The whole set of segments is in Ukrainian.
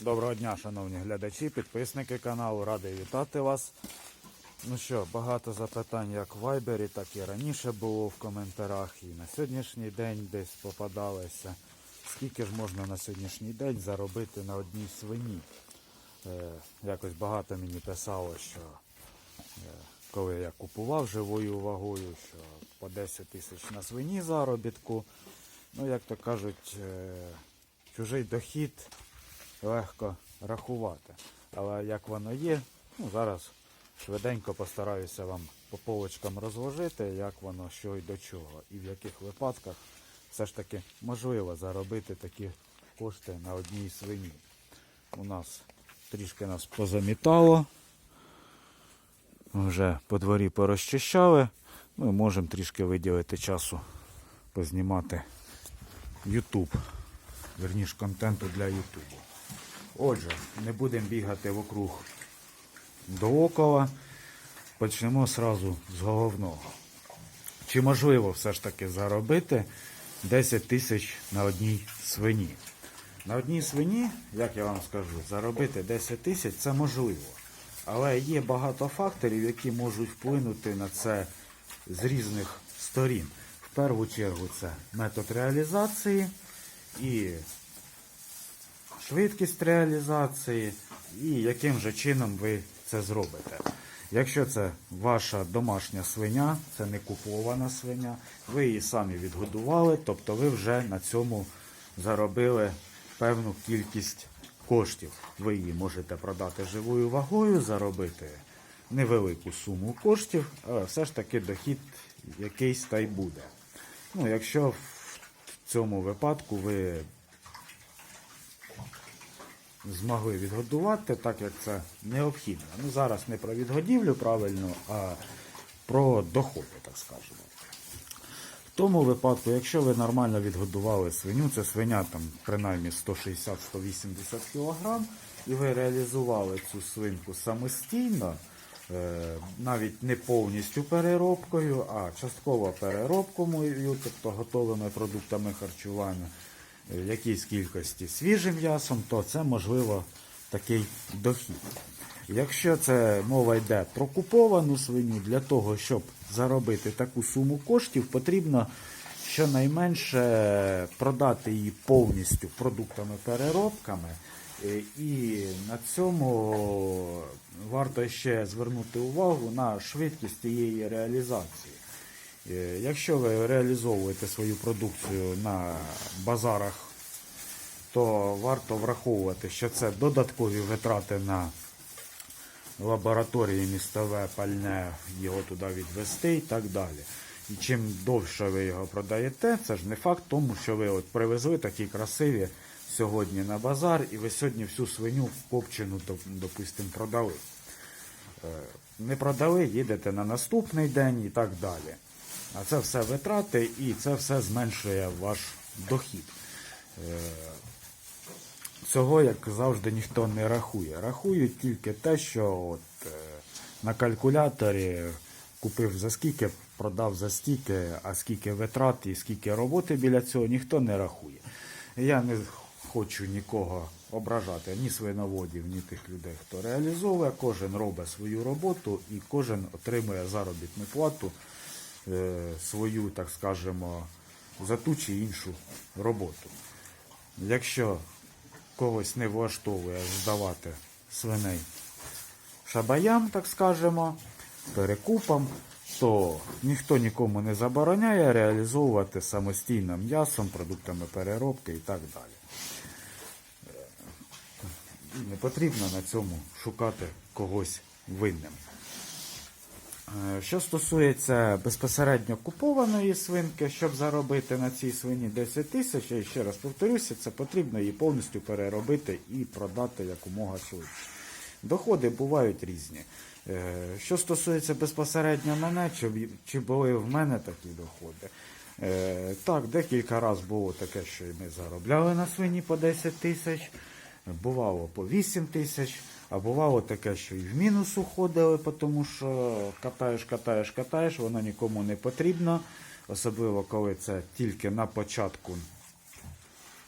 Доброго дня, шановні глядачі, підписники каналу, радий вітати вас. Ну що, багато запитань як в Вайбері, так і раніше було в коментарях. І на сьогоднішній день десь попадалося. Скільки ж можна на сьогоднішній день заробити на одній свині? Е, якось багато мені писало, що е, коли я купував живою вагою, що по 10 тисяч на свині заробітку. Ну, як то кажуть, е, чужий дохід легко рахувати. Але як воно є, ну, зараз швиденько постараюся вам по полочкам розложити, як воно, що і до чого, і в яких випадках все ж таки можливо заробити такі кошти на одній свині. У нас трішки нас позамітало, вже по дворі порозчищали. Ми можемо трішки виділити часу познімати YouTube, верніш контенту для YouTube. Отже, не будемо бігати вокруг доокола. Почнемо сразу з головного. Чи можливо все ж таки заробити 10 тисяч на одній свині? На одній свині, як я вам скажу, заробити 10 тисяч це можливо. Але є багато факторів, які можуть вплинути на це з різних сторін. В першу чергу це метод реалізації і швидкість реалізації і яким же чином ви це зробите. Якщо це ваша домашня свиня, це не купована свиня, ви її самі відгодували, тобто ви вже на цьому заробили певну кількість коштів. Ви її можете продати живою вагою, заробити невелику суму коштів, але все ж таки дохід якийсь та й буде. Ну, якщо в цьому випадку ви змогли відгодувати, так як це необхідно. Ну, зараз не про відгодівлю правильно, а про доходи, так скажемо. В тому випадку, якщо ви нормально відгодували свиню, це свиня там принаймні 160-180 кг, і ви реалізували цю свинку самостійно, е, навіть не повністю переробкою, а частково переробкою, тобто готовими продуктами харчування, якійсь кількості свіжим м'ясом, то це можливо такий дохід. Якщо це мова йде про куповану свиню, для того, щоб заробити таку суму коштів, потрібно щонайменше продати її повністю продуктами-переробками. Е, І на цьому варто ще звернути увагу на швидкість цієї реалізації. Е, Якщо ви реалізовуєте свою продукцію на базарах, то варто враховувати, що це додаткові витрати на лабораторії містове пальне, його туди відвести і так далі. І чим довше ви його продаєте, це ж не факт тому, що ви от привезли такі красиві сьогодні на базар, і ви сьогодні всю свиню копчену, доп- допустимо, продали. Е, Не продали, їдете на наступний день і так далі. А це все витрати і це все зменшує ваш дохід. Е, Цього, як завжди, ніхто не рахує. Рахують тільки те, що от, е, на калькуляторі купив за скільки, продав за стільки, а скільки витрат і скільки роботи біля цього ніхто не рахує. Я не хочу нікого ображати, ні свиноводів, ні тих людей, хто реалізовує. Кожен робить свою роботу і кожен отримує заробітну плату свою, так скажемо, за ту чи іншу роботу. Якщо когось не влаштовує здавати свиней шабаям, так скажемо, перекупам, то ніхто нікому не забороняє реалізовувати самостійно м'ясом, продуктами переробки і так далі. Е, Не потрібно на цьому шукати когось винним. Е, Що стосується безпосередньо купованої свинки, щоб заробити на цій свині 10 тисяч, я ще раз повторюся, це потрібно її повністю переробити і продати якомога швидше. Доходи бувають різні. Е, Що стосується безпосередньо мене, чи, були в мене такі доходи? Е, Так, декілька разів було таке, що ми заробляли на свині по 10 тисяч, бувало по 8 тисяч, а бувало таке, що і в мінус уходили, тому що катаєш, катаєш, катаєш, воно нікому не потрібно, особливо коли це тільки на початку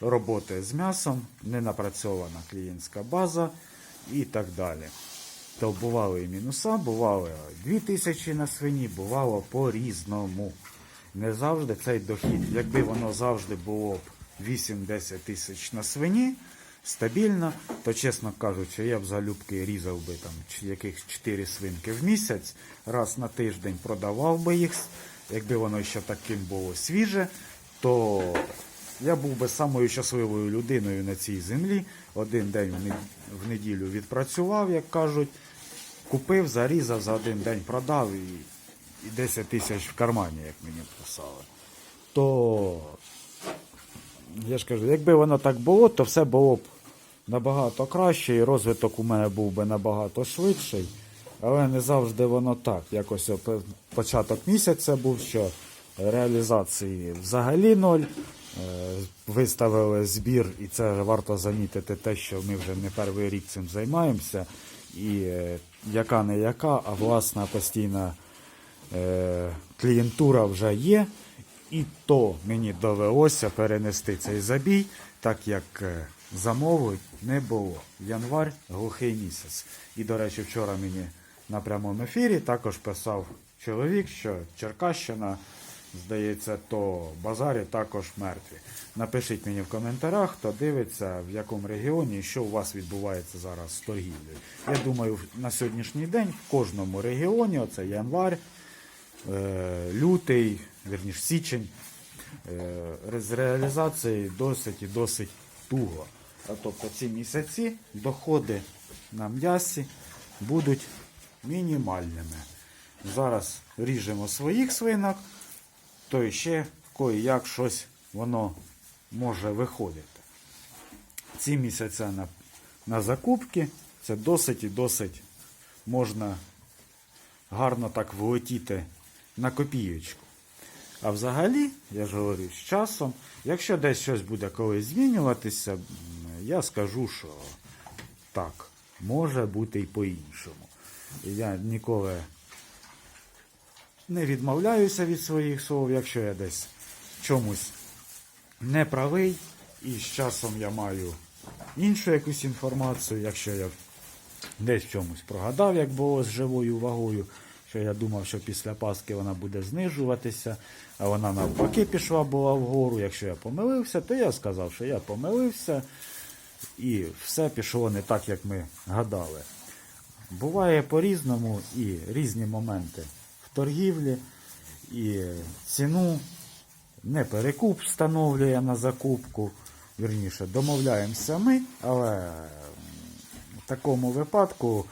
роботи з м'ясом, ненапрацьована клієнтська база і так далі. То бували і мінуса, бували 2 тисячі на свині, бувало по-різному. Не завжди цей дохід. Якби воно завжди було б 8-10 тисяч на свині, стабільно, то, чесно кажучи, я б залюбки різав би там яких 4 свинки в місяць, раз на тиждень продавав би їх. Якби воно ще таким було свіже, то я був би самою щасливою людиною на цій землі. Один день в неділю відпрацював, як кажуть, купив, зарізав, за один день продав і, і 10 тисяч в кармані, як мені писали. То я ж кажу, якби воно так було, то все було б набагато краще, і розвиток у мене був би набагато швидший. Але не завжди воно так. Якось початок місяця був, що реалізації взагалі ноль. Е, Виставили збір, і це варто замітити те, що ми вже не перший рік цим займаємося. І е, яка не яка, а власна постійна е, клієнтура вже є. І то мені довелося перенести цей забій, так як замови не було. Январь глухий місяць. І, до речі, вчора мені на прямому ефірі також писав чоловік, що Черкащина, здається, то базарі також мертві. Напишіть мені в коментарях, хто дивиться, в якому регіоні і що у вас відбувається зараз з торгівлею. Я думаю, на сьогоднішній день в кожному регіоні, оце январь, е, лютий, вірніш, січень, е, з реалізації досить і досить туго. Тобто ці місяці доходи на м'ясі будуть мінімальними. Зараз ріжемо своїх свинок, то ще кое-як щось воно може виходити. Ці місяці на, на закупки це досить і досить можна гарно так влетіти на копієчку. А взагалі, я ж говорю, з часом, якщо десь щось буде колись змінюватися, я скажу, що так, може бути і по-іншому. Я ніколи не відмовляюся від своїх слов, якщо я десь чомусь не правий, і з часом я маю іншу якусь інформацію, якщо я десь чомусь прогадав, як було з живою вагою, що я думав, що після Пасхи вона буде знижуватися, а вона навпаки пішла була вгору. Якщо я помилився, то я сказав, що я помилився, і все пішло не так, як ми гадали. Буває по-різному і різні моменти в торгівлі, і ціну не перекуп встановлює на закупку. Вірніше, домовляємося ми, але в такому випадку,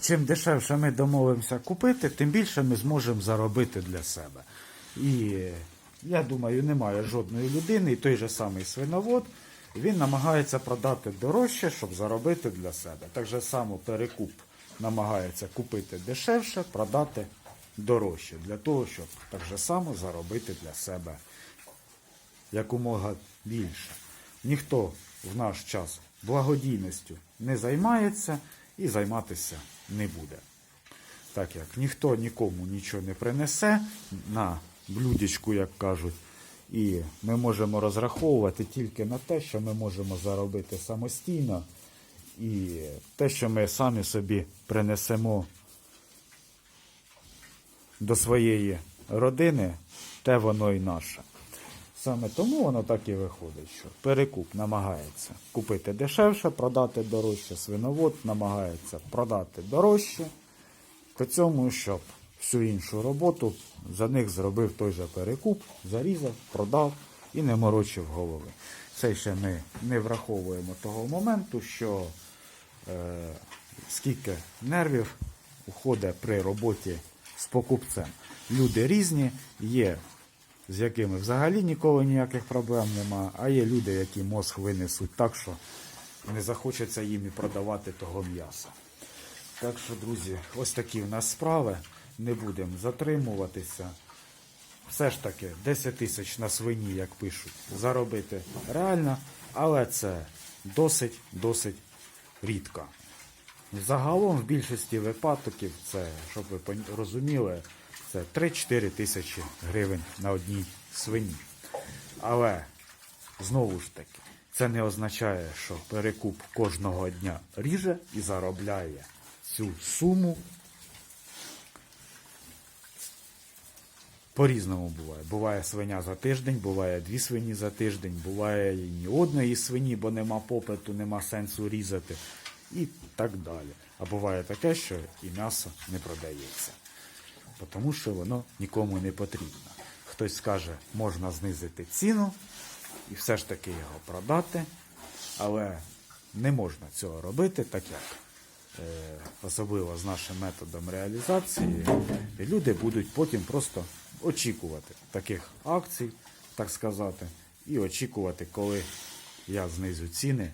чим дешевше ми домовимося купити, тим більше ми зможемо заробити для себе. І я думаю, немає жодної людини, і той же самий свиновод, він намагається продати дорожче, щоб заробити для себе. Так же само перекуп намагається купити дешевше, продати дорожче, для того, щоб так же само заробити для себе якомога більше. Ніхто в наш час благодійністю не займається і займатися не буде. Так як ніхто нікому нічого не принесе на блюдечку, як кажуть, і ми можемо розраховувати тільки на те, що ми можемо заробити самостійно, і те, що ми самі собі принесемо до своєї родини, те воно і наше. Саме тому воно так і виходить, що перекуп намагається купити дешевше, продати дорожче, свиновод намагається продати дорожче, при цьому, щоб всю іншу роботу за них зробив той же перекуп, зарізав, продав і не морочив голови. Це ще ми не враховуємо того моменту, що е, скільки нервів уходить при роботі з покупцем. Люди різні, є з якими взагалі ніколи ніяких проблем нема, а є люди, які мозг винесуть так, що не захочеться їм і продавати того м'яса. Так що, друзі, ось такі в нас справи. Не будемо затримуватися. Все ж таки, 10 тисяч на свині, як пишуть, заробити реально, але це досить, досить рідко. Загалом в більшості випадків це, щоб ви розуміли, це 3-4 тисячі гривень на одній свині. Але Знову ж таки, це не означає, що перекуп кожного дня ріже і заробляє цю суму. По-різному буває. Буває свиня за тиждень, буває дві свині за тиждень, буває ні одної свині, бо нема попиту, нема сенсу різати. І так далі. А буває таке, що і м'ясо не продається. Тому що воно нікому не потрібно. Хтось скаже, можна знизити ціну і все ж таки його продати, але не можна цього робити, так як е, особливо з нашим методом реалізації, люди будуть потім просто очікувати таких акцій, так сказати, і очікувати, коли я знизю ціни,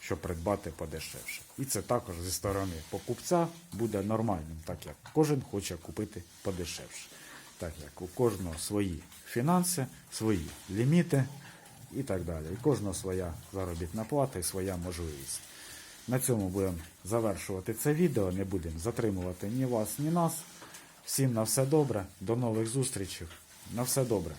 щоб придбати подешевше. І це також зі сторони покупця буде нормальним, так як кожен хоче купити подешевше. Так як у кожного свої фінанси, свої ліміти і так далі. І кожного своя заробітна плата і своя можливість. На цьому будемо завершувати це відео. Не будемо затримувати ні вас, ні нас. Всім на все добре. До нових зустрічей. На все добре.